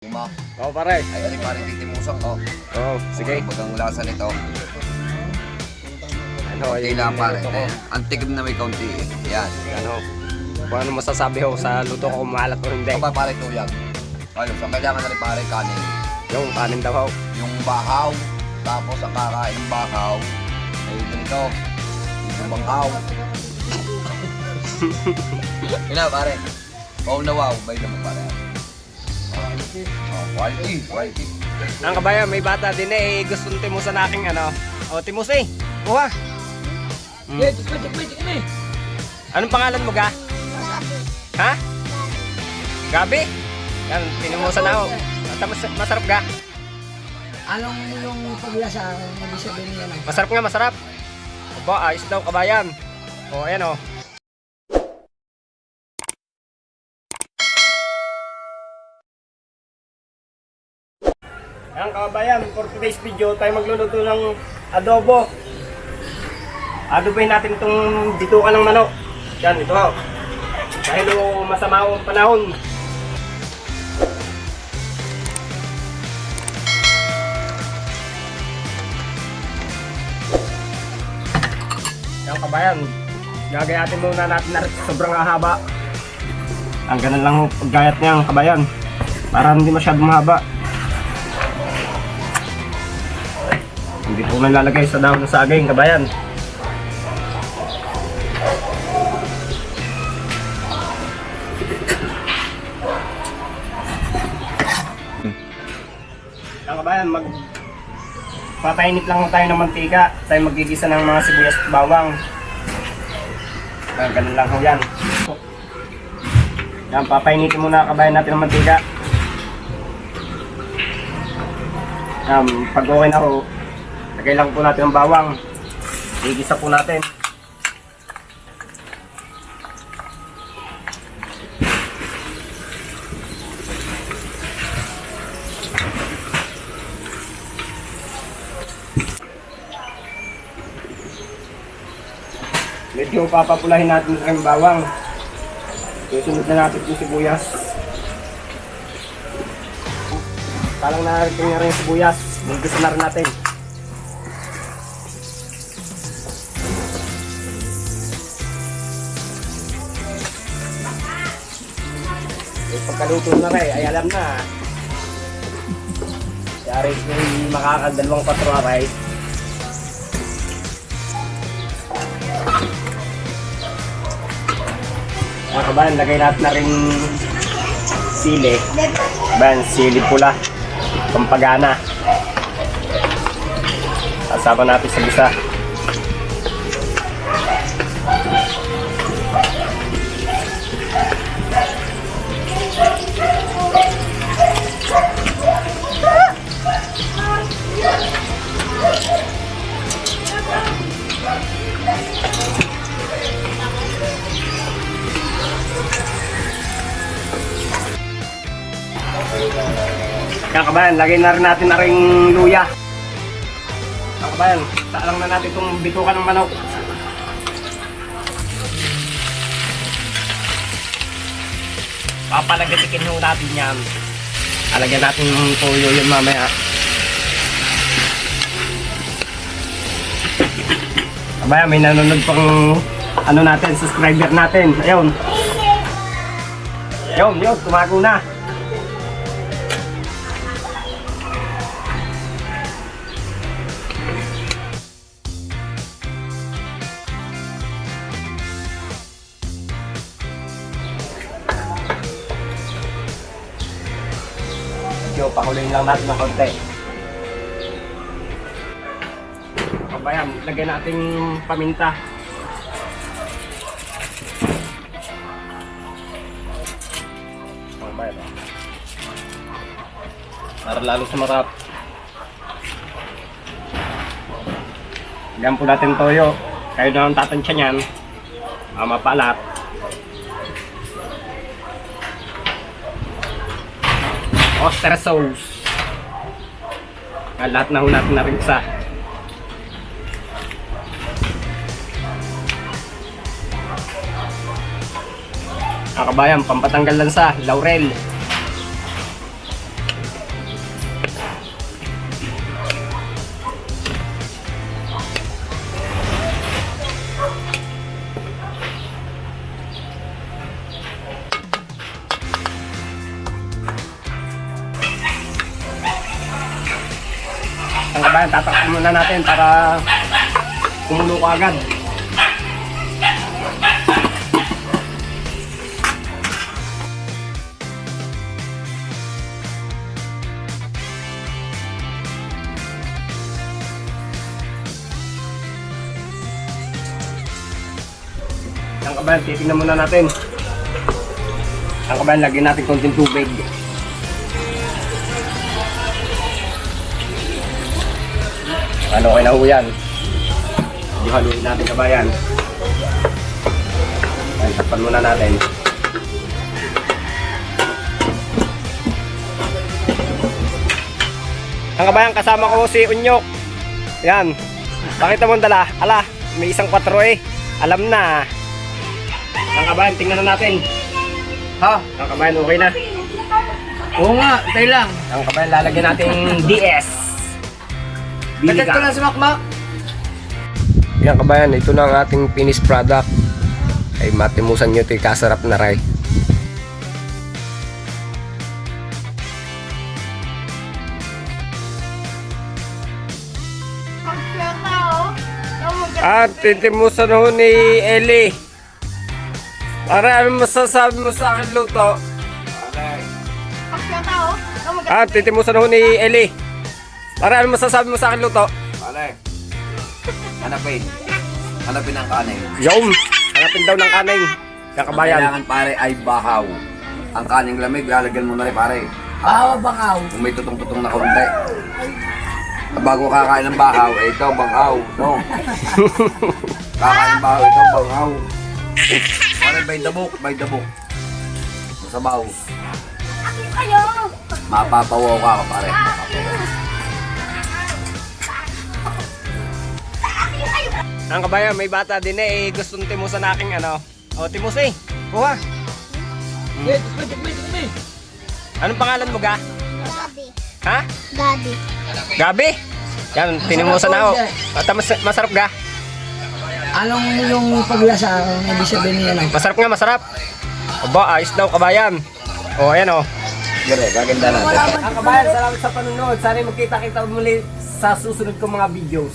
Lima. Oo pare. Ay, ano parang titimusang ko. Oo, sige. Pag ang lasa nito. Ano, yun lang pare. ko. Eh, Ang tikim na may kaunti. eh. Yan. Ano, kung ano masasabi ho sa luto ko kung maalat o hindi. Pa pare tuyag. Ayun, so kailangan na rin pare kanin. Yung kanin daw. Yung bahaw. Tapos ang kakain ng bahaw. Ay ganito. Yung bangkaw. Yun na pare. Wow na wow. Bay naman pare. Oh, quality. Quality. Ang kabayan, may bata din eh, gustong timusan aking ano. O, timus eh. Kuha. Mm. Eh, tikman, tikman, tikman eh. Anong pangalan mo, ga? Ha? Gabi? Yan, tinimusan na ako. Tapos, masarap ga? Anong yung paglasa ibig sabihin niya lang? Masarap nga, masarap. Opo, ayos daw, kabayan. O, ayan o. Ayan kabayan, for today's video, tayo magluluto ng adobo. Adoboy natin itong bitukan ng manok. Yan, ito. Dahil o masama ang panahon. Yan kabayan, gagayatin muna natin na sobrang haba. Ang ganun lang ho, paggayat niya kabayan. Para hindi masyadong mahaba. Hindi po nalalagay sa dahon ng saging, kabayan. Yan kabayan, mag papainit lang tayo ng mantika. Tayo magigisa ng mga sibuyas at bawang. Yan, ganun lang ho yan. Yan, papainitin muna kabayan natin ng mantika. Um, pag okay na ho, lagay lang po natin ang bawang. Igisa po natin. Medyo papapulahin natin ang bawang. Susunod na natin yung sibuyas. Talang nga rin yung sibuyas. Bungkisa na rin natin. Yung pagkaluto na rin, ay alam na. Yari kung makakadalawang patro aray, Mga kabayan, lagay natin na rin sili. Kabayan, sili pula. Pampagana. Kasama natin sa bisa. Kaya kabayan, lagay na rin natin na rin luya. Kaya kabayan, saalang na natin itong bitukan ng manok. Papalagatikin ho natin yan. Alagyan natin ng toyo yun mamaya. Kabayan, may nanonood pang ano natin, subscriber natin. Ayun. Ayun, yun, tumago na. Medyo pakuloyin lang natin ng konti. Kabayan, lagyan natin paminta. Kabayan. Para lalo sumarap. Lagyan po natin toyo. Kayo na ang tatansya niyan. Ah, mapalat. Oyster sauce. Ah, lahat na ho natin na rin sa. Ah, kabayan, pampatanggal lansa, laurel. Kabayan, tatakpan muna natin para kumulo ko agad. Ang kabayan, titignan muna natin. Ang kabayan, lagyan natin konting tubig. Ano okay na ho yan? Hindi haluin natin kabayan. Ayan, takpan muna natin. Ang kabayan, kasama ko si Unyok. Yan. Bakit mo dala? Ala, may isang 4 eh. Alam na. Ang kabayan, tingnan na natin. Ha? Ang kabayan, okay na. Oo nga, tayo lang. Ang kabayan, lalagyan natin DS. Tagat ka lang si Makmak. Yan kabayan, ito na ang ating finished product. Ay matimusan nyo ito kasarap na ray. At titimusan ho ni Eli. Para ano masasabi mo sa akin luto? Ah, titimusan ho ni Eli. Para ano masasabi mo sa akin luto? Pare. Hanapin. Hanapin ang kanin. Yum! Hanapin daw ng kaning. Ang Kakabayan. kailangan pare ay bahaw. Ang kaning lamig, lalagyan mo na rin pare. Ah, bakaw. Kung may tutong-tutong na konti. Bago kakain ng bahaw, eh, ito banghaw. No? kakain ng bahaw, ito banghaw. Pare, by the book, by the book. Masabaw. Mapapawaw ka ka pare. Mapapawaw. Ang kabayan, may bata din eh. eh gustong timusan aking ano. O, timus eh. Kuha. Eh, tikmi, tikmi, tikmi. Anong pangalan mo ga? Gabi. Ha? Gabi. Gabi? Yan, tinimusan na ako. At mas- masarap ga? Anong yung paglasa? Ang ibig sabihin niya lang. Masarap nga, masarap. Aba, ayos daw kabayan. O, ayan o. Gire, gaganda natin. Ang kabayan, salamat sa panonood. Sana magkita-kita muli sa susunod kong mga videos.